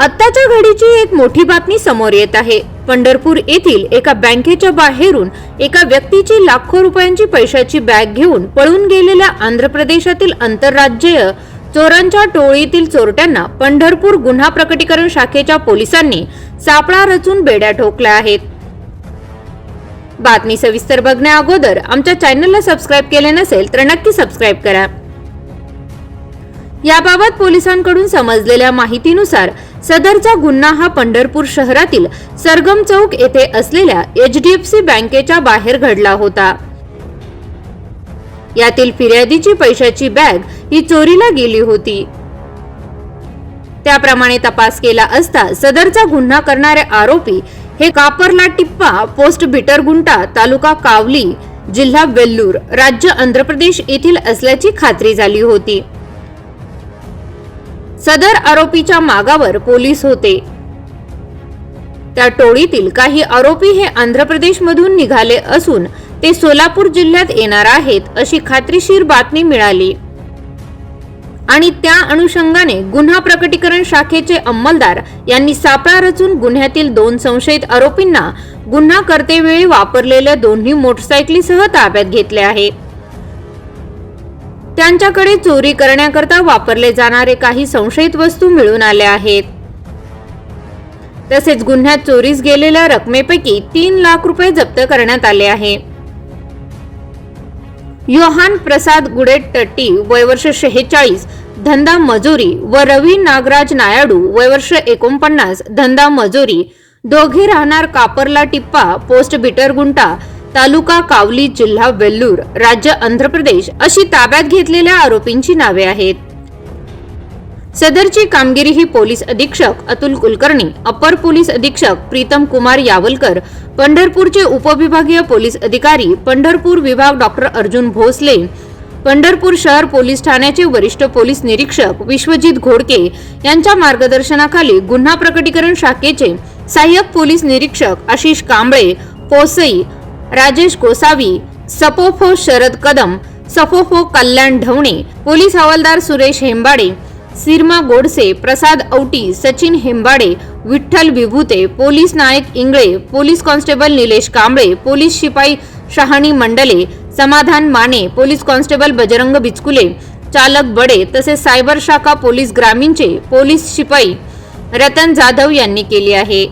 आत्ताच्या घडीची एक मोठी बातमी समोर येत आहे. पंढरपूर येथील एका बँकेच्या बाहेरून एका व्यक्तीची लाखो रुपयांची पैशाची बॅग घेऊन पळून गेलेल्या आंध्र प्रदेशातील आंतरराज्यीय चोरांच्या टोळीतील चोरट्यांना पंढरपूर गुन्हा प्रकटीकरण शाखेच्या पोलिसांनी सापळा रचून बेड्या ठोकल्या आहेत. बातमी सविस्तर बघण्या अगोदर आमच्या चॅनलला सबस्क्राईब केले नसेल तर नक्की सबस्क्राईब करा. याबाबत पोलिसांकडून समजलेल्या माहितीनुसार सदरचा गुन्हा हा पंढरपूर शहरातील सरगम चौक येथे असलेल्या एच डी एफ सी बँकेच्या बाहेर घडला होता. यातील फिर्यादीची पैशाची बॅग ही चोरीला गेली होती. त्याप्रमाणे तपास केला असता सदरचा गुन्हा करणारे आरोपी हे कापरला टिप्पा पोस्ट बिटरगुंटा तालुका कावली जिल्हा वेल्लूर राज्य आंध्र प्रदेश येथील असल्याची खात्री झाली होती. सदर आरोपीच्या मागावर पोलीस होते. त्या टोळीतील काही आरोपी हे आंध्र प्रदेश मधून निघाले असून ते सोलापूर जिल्ह्यात येणार आहेत अशी खात्रीशीर बातमी मिळाली. आणि त्या अनुषंगाने गुन्हा प्रकटीकरण शाखेचे अंमलदार यांनी सापळा रचून गुन्ह्यातील दोन संशयित आरोपींना गुन्हा करतेवेळी वापरलेल्या दोन्ही मोटरसायकलीसह ताब्यात घेतले आहे. त्यांच्याकडे चोरी करण्याकरता वापरले जाणारे काही संशयित वस्तू मिळून आल्या आहेत. तसेच गुन्ह्यात चोरीस गेलेल्या रकमेपैकी तीन लाख रुपये जप्त करण्यात आले आहे. योहान प्रसाद गुडेट्टी वयवर्ष शेहेचाळीस धंदा मजुरी व रवी नागराज नायडू वयवर्ष एकोणपन्नास धंदा मजुरी दोघे राहणार कापरला टिप्पा पोस्ट बिटरगुंटा तालुका कावली जिल्हा वेल्लूर राज्य आंध्र प्रदेश अशी ताब्यात घेतलेल्या आरोपींची नावे आहेत. सदरची कामगिरी ही पोलीस अधीक्षक अतुल कुलकर्णी अपर पोलीस अधीक्षक प्रीतम कुमार यावलकर पंढरपूरचे उपविभागीय पोलीस अधिकारी पंढरपूर विभाग डॉक्टर अर्जुन भोसले पंढरपूर शहर पोलीस ठाण्याचे वरिष्ठ पोलीस निरीक्षक विश्वजित घोडके यांच्या मार्गदर्शनाखाली गुन्हा प्रकटीकरण शाखेचे सहाय्यक पोलीस निरीक्षक आशिष कांबळे पोसई राजेश गोसावी सपोफो शरद कदम सफोफो कल्याण ढवणे पोलीस हवालदार सुरेश हेंबाडे सिरमा गोडसे प्रसाद औटी सचिन हेंबाडे विठ्ठल विभूते पोलीस नायक Ingale police constable Nilesh Kamble police शिपाई शहाणी मंडले समाधान माने पोलीस कॉन्स्टेबल बजरंग बिचकुले चालक बडे तसेच सायबर शाखा पोलीस ग्रामीणचे पोलीस शिपाई रतन जाधव यांनी केली आहे.